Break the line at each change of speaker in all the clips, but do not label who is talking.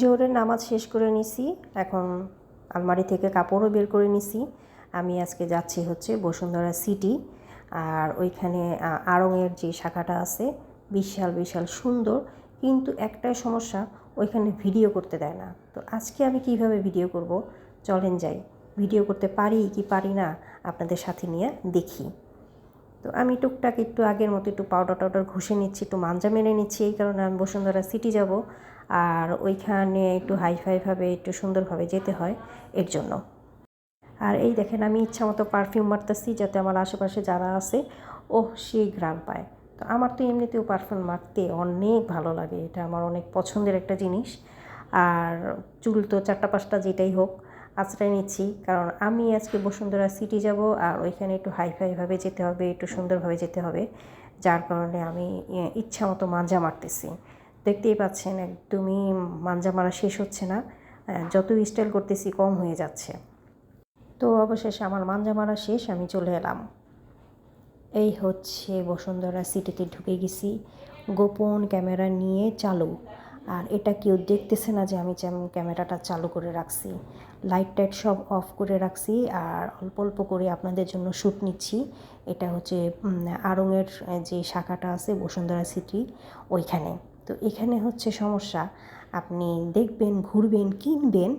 জোহরের নামাজ শেষ করে নিছি। এখন আলমারি থেকে কাপড়ও বের করে নিছি। আমি আজকে যাচ্ছি হচ্ছে বসুন্ধরা সিটি। আর ওইখানে আড়ংয়ের যে শাখাটা আছে, বিশাল বিশাল সুন্দর। কিন্তু একটাই সমস্যা, ওইখানে ভিডিও করতে দেয় না। তো আজকে আমি কীভাবে ভিডিও করব? চলেন যাই। ভিডিও করতে পারি কি পারি না, আপনাদের সাথে নিয়ে দেখি। তো আমি টুকটাক একটু আগের মতো একটু পাউডার টাউডার ঘষে নিচ্ছি, একটু মাঞ্জা মেরে নিচ্ছি। এই কারণে আমি বসুন্ধরা সিটি যাব। আর ওইখানে একটু হাইফাইভাবে একটু সুন্দরভাবে যেতে হয় এর জন্য। আর এই দেখেন, আমি ইচ্ছা মতো পারফিউম মারতেছি যাতে আমার আশেপাশে যারা আছে ও সেই ঘ্রাণ পায়। তো আমার তো এমনিতেও পারফিউম মারতে অনেক ভালো লাগে। এটা আমার অনেক পছন্দের একটা জিনিস। আর চুল তো চারটা পাঁচটা যেটাই হোক আশ্রয় নিচ্ছি। কারণ আমি আজকে বসুন্ধরা সিটি যাব আর ওইখানে একটু হাইফাইভাবে যেতে হবে, একটু সুন্দরভাবে যেতে হবে। যার কারণে আমি ইচ্ছা মতো মাঞ্জা মারতেছি। দেখতেই পাচ্ছেন একদমই মাঞ্জা মারা শেষ হচ্ছে না। যত স্টাইল করতেছি কম হয়ে যাচ্ছে। তো অবশেষে আমার মাঞ্জা মারা শেষ, আমি চলে এলাম। এই হচ্ছে বসুন্ধরা সিটিতে ঢুকে গেছি। গোপন ক্যামেরা নিয়ে চালু। আর এটা কেউ দেখতেছে না যে আমি ক্যামেরাটা চালু করে রাখছি। লাইট টাইট সব অফ করে রাখছি আর অল্প অল্প করে আপনাদের জন্য শ্যুট নিচ্ছি। এটা হচ্ছে আড়ংয়ের যে শাখাটা আছে বসুন্ধরা সিটি ওইখানে। তো এখানে হচ্ছে সমস্যা, আপনি দেখবেন, ঘুরবেন, কিনবেন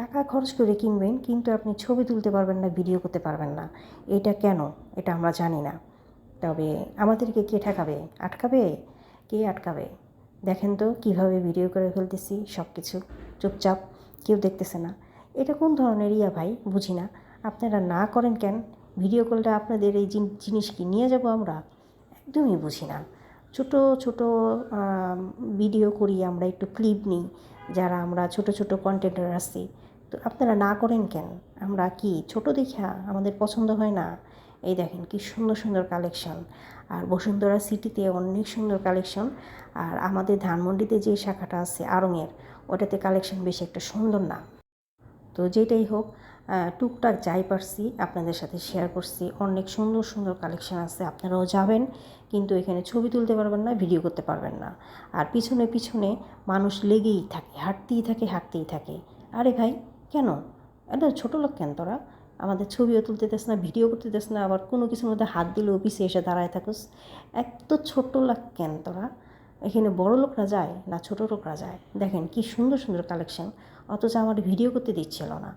টাকা খরচ করে কিনবেন, কিন্তু আপনি ছবি তুলতে পারবেন না ভিডিও করতে পারবেন না। এটা কেন? এটা আমরা জানি না। তবে আমাদেরকে কে ঠেকাবে? আটকাবে? কে আটকাবে? দেখেন তো, কীভাবে ভিডিও করে ফেলতেছি সব কিছু চুপচাপ, কেউ দেখতেছে না। এটা কোন ধরনের? ইয়া ভাই, বুঝি না। আপনারা না করেন কেন? ভিডিও কলটা আপনাদের এই জিন- জিনিস কি নিয়ে যাব আমরা? একদমই বুঝি না। ছোট ছোট ভিডিও করি আমরা, একটু ক্লিপ নিই, যারা আমরা ছোট ছোট কন্টেন্টার আছি। তো আপনারা না করেন কেন? আমরা কি ছোট দেখা আমাদের পছন্দ হয় না? এই দেখেন কি সুন্দর সুন্দর কালেকশন আর বসুন্ধরা সিটিতে অনেক সুন্দর কালেকশন আর আমাদের ধানমন্ডিতে যে শাখাটা আছে আড়ংয়ের ওটাতে কালেকশন বেশি একটা সুন্দর না। তো যেটাই হোক টুকটাক যাই পারছি, আপনাদের সাথে শেয়ার করছি। অনেক সুন্দর সুন্দর কালেকশন আছে, আপনারাও যাবেন, কিন্তু এখানে ছবি তুলতে পারবেন না ভিডিও করতে পারবেন না। আর পিছনে পিছনে মানুষ লেগেই থাকে, হাঁটতেই থাকে হাঁটতেই থাকে। আরে ভাই, কেন? এটা ছোটো লোক কেন তোরা? আমাদের ছবিও তুলতে দেস না ভিডিও করতে দেস না, আবার কোনো কিছুর মধ্যে হাত দিলেও পিছিয়ে এসে দাঁড়ায় থাকুস। এত ছোটো লোক কেন তোরা? এখানে বড় লোকরা যায় না ছোটো লোকরা যায়? দেখেন কি সুন্দর সুন্দর কালেকশন অথচ আমার ভিডিও করতে দিচ্ছিল না।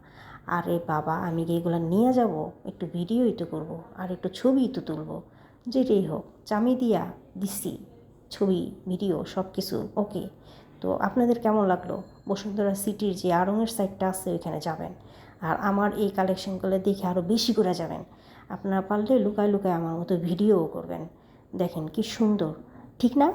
আরে বাবা, আমি এগুলো নিয়ে যাব? একটু ভিডিওই তো করব আর একটু ছবিই তো তুলবো। যেটাই হোক, চামি দিয়া দিছি ছবি ভিডিও সব কিছু ওকে তো আপনাদের কেমন লাগল? বসুন্ধরা সিটির যে আড়ংয়ের সাইডটা আছে, ওইখানে যাবেন। আর আমার এই কালেকশনগুলো দেখে আরও বেশি করে যাবেন। আপনারা পারলে লুকায় লুকায় আমার মতো ভিডিওও করবেন। দেখেন কি সুন্দর। ঠিক না?